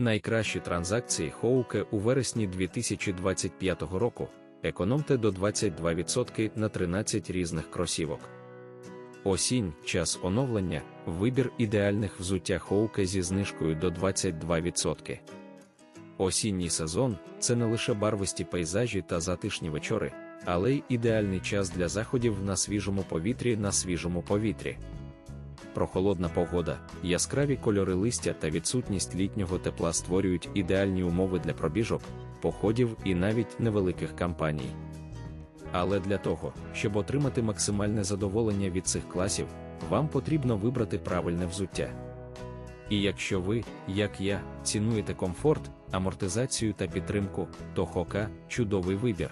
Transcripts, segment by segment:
Найкращі транзакції Хоуке у вересні 2025 року. Економте до 22% на 13 різних кросівок. Осінь, час оновлення, вибір ідеальних взуття Хоуке зі знижкою до 22%. Осінній сезон це не лише барвисті пейзажі та затишні вечори, але й ідеальний час для заходів на свіжому повітрі на свіжому повітрі. Прохолодна погода, яскраві кольори листя та відсутність літнього тепла створюють ідеальні умови для пробіжок, походів і навіть невеликих кампаній. Але для того, щоб отримати максимальне задоволення від цих класів, вам потрібно вибрати правильне взуття. І якщо ви, як я, цінуєте комфорт, амортизацію та підтримку, то Хока чудовий вибір.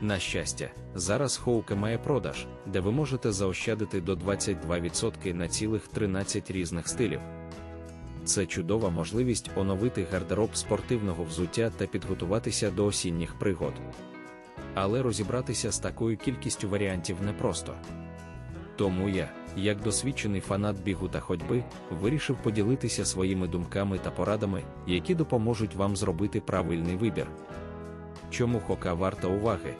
На щастя, зараз Хоука має продаж, де ви можете заощадити до 22% на цілих 13 різних стилів. Це чудова можливість оновити гардероб спортивного взуття та підготуватися до осінніх пригод. Але розібратися з такою кількістю варіантів непросто. Тому я, як досвідчений фанат бігу та ходьби, вирішив поділитися своїми думками та порадами, які допоможуть вам зробити правильний вибір. Чому хока варта уваги?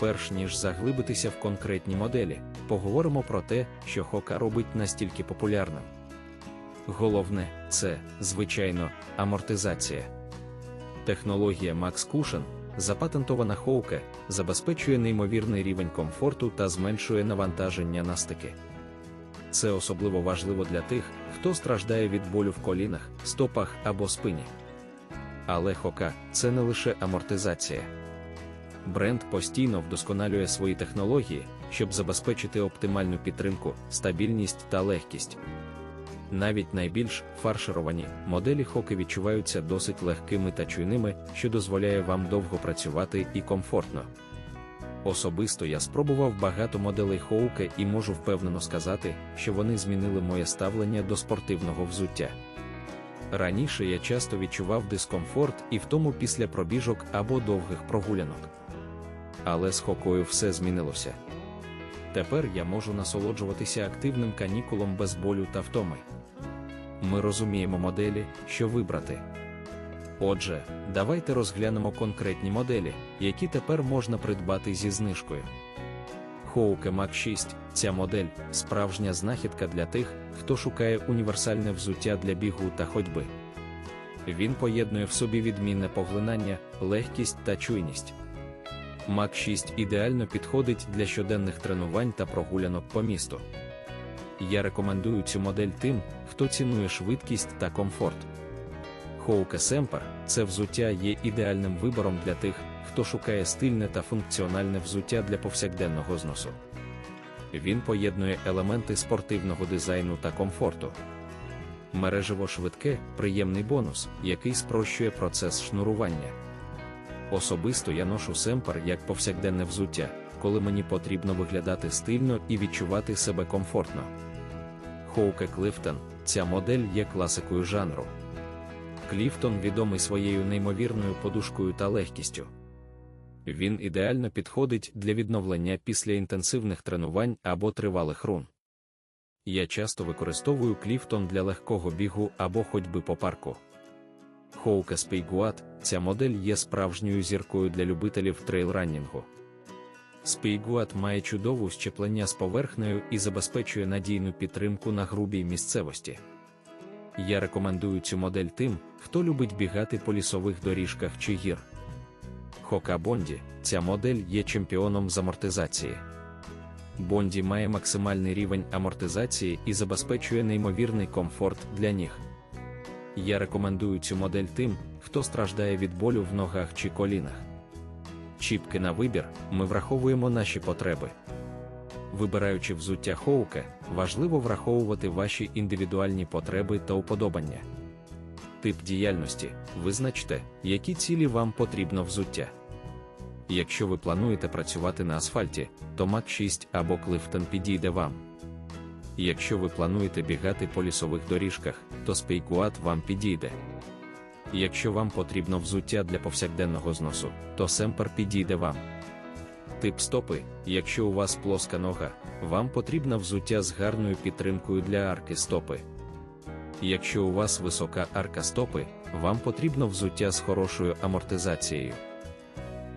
Перш ніж заглибитися в конкретні моделі, поговоримо про те, що хока робить настільки популярним. Головне це, звичайно, амортизація. Технологія Max Cushion, запатентована Хоуке, забезпечує неймовірний рівень комфорту та зменшує навантаження на стики. Це особливо важливо для тих, хто страждає від болю в колінах, стопах або спині. Але Хока це не лише амортизація. Бренд постійно вдосконалює свої технології, щоб забезпечити оптимальну підтримку, стабільність та легкість. Навіть найбільш фаршировані моделі хоки відчуваються досить легкими та чуйними, що дозволяє вам довго працювати і комфортно. Особисто я спробував багато моделей Хоука і можу впевнено сказати, що вони змінили моє ставлення до спортивного взуття. Раніше я часто відчував дискомфорт і в тому після пробіжок або довгих прогулянок. Але з хокою все змінилося. Тепер я можу насолоджуватися активним канікулом без болю та втоми. Ми розуміємо моделі, що вибрати. Отже, давайте розглянемо конкретні моделі, які тепер можна придбати зі знижкою. Хоуке Mac 6 ця модель справжня знахідка для тих, хто шукає універсальне взуття для бігу та ходьби. Він поєднує в собі відмінне поглинання, легкість та чуйність. Mac 6 ідеально підходить для щоденних тренувань та прогулянок по місту. Я рекомендую цю модель тим, хто цінує швидкість та комфорт. Хоуке Семпер це взуття є ідеальним вибором для тих, хто шукає стильне та функціональне взуття для повсякденного зносу. Він поєднує елементи спортивного дизайну та комфорту. Мережево швидке приємний бонус, який спрощує процес шнурування. Особисто я ношу семпер як повсякденне взуття, коли мені потрібно виглядати стильно і відчувати себе комфортно. Хоуке Клифтон ця модель є класикою жанру. Кліфтон відомий своєю неймовірною подушкою та легкістю. Він ідеально підходить для відновлення після інтенсивних тренувань або тривалих рун. Я часто використовую кліфтон для легкого бігу або ходьби по парку. Хоука Спейгуат ця модель є справжньою зіркою для любителів трейлранінгу. Спейгуат має чудову щеплення з поверхнею і забезпечує надійну підтримку на грубій місцевості. Я рекомендую цю модель тим, хто любить бігати по лісових доріжках чи гір. Хока Бонді ця модель є чемпіоном з амортизації. Бонді має максимальний рівень амортизації і забезпечує неймовірний комфорт для ніг. Я рекомендую цю модель тим, хто страждає від болю в ногах чи колінах. Чіпки на вибір, ми враховуємо наші потреби. Вибираючи взуття Хоуке, важливо враховувати ваші індивідуальні потреби та уподобання. Тип діяльності визначте, які цілі вам потрібно взуття. Якщо ви плануєте працювати на асфальті, то Mac 6 або Clifton підійде вам. Якщо ви плануєте бігати по лісових доріжках, то Спейкуат вам підійде. Якщо вам потрібно взуття для повсякденного зносу, то Семпер підійде вам. Тип стопи, якщо у вас плоска нога, вам потрібно взуття з гарною підтримкою для арки стопи. Якщо у вас висока арка стопи, вам потрібно взуття з хорошою амортизацією.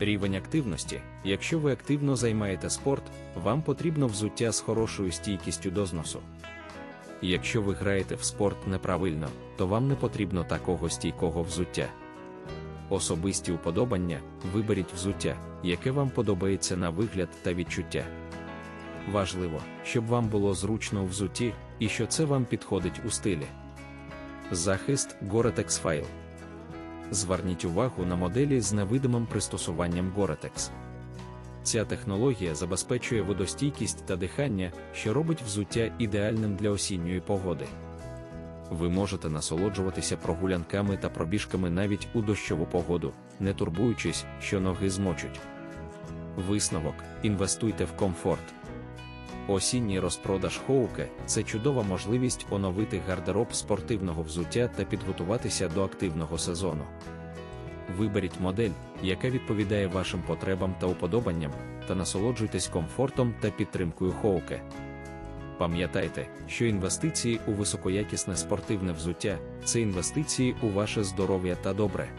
Рівень активності. Якщо ви активно займаєте спорт, вам потрібно взуття з хорошою стійкістю до зносу. Якщо ви граєте в спорт неправильно, то вам не потрібно такого стійкого взуття. Особисті уподобання виберіть взуття, яке вам подобається на вигляд та відчуття. Важливо, щоб вам було зручно у взутті і що це вам підходить у стилі. Захист Gore-Tex File Зверніть увагу на моделі з невидимим пристосуванням Gore-Tex. Ця технологія забезпечує водостійкість та дихання, що робить взуття ідеальним для осінньої погоди. Ви можете насолоджуватися прогулянками та пробіжками навіть у дощову погоду, не турбуючись, що ноги змочуть. Висновок: інвестуйте в комфорт. Осінній розпродаж Хоуке це чудова можливість оновити гардероб спортивного взуття та підготуватися до активного сезону. Виберіть модель, яка відповідає вашим потребам та уподобанням, та насолоджуйтесь комфортом та підтримкою Хоуке. Пам'ятайте, що інвестиції у високоякісне спортивне взуття це інвестиції у ваше здоров'я та добре.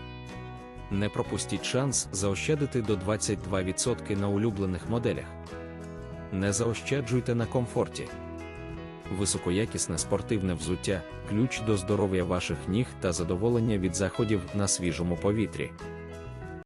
Не пропустіть шанс заощадити до 22% на улюблених моделях. Не заощаджуйте на комфорті. Високоякісне спортивне взуття ключ до здоров'я ваших ніг та задоволення від заходів на свіжому повітрі.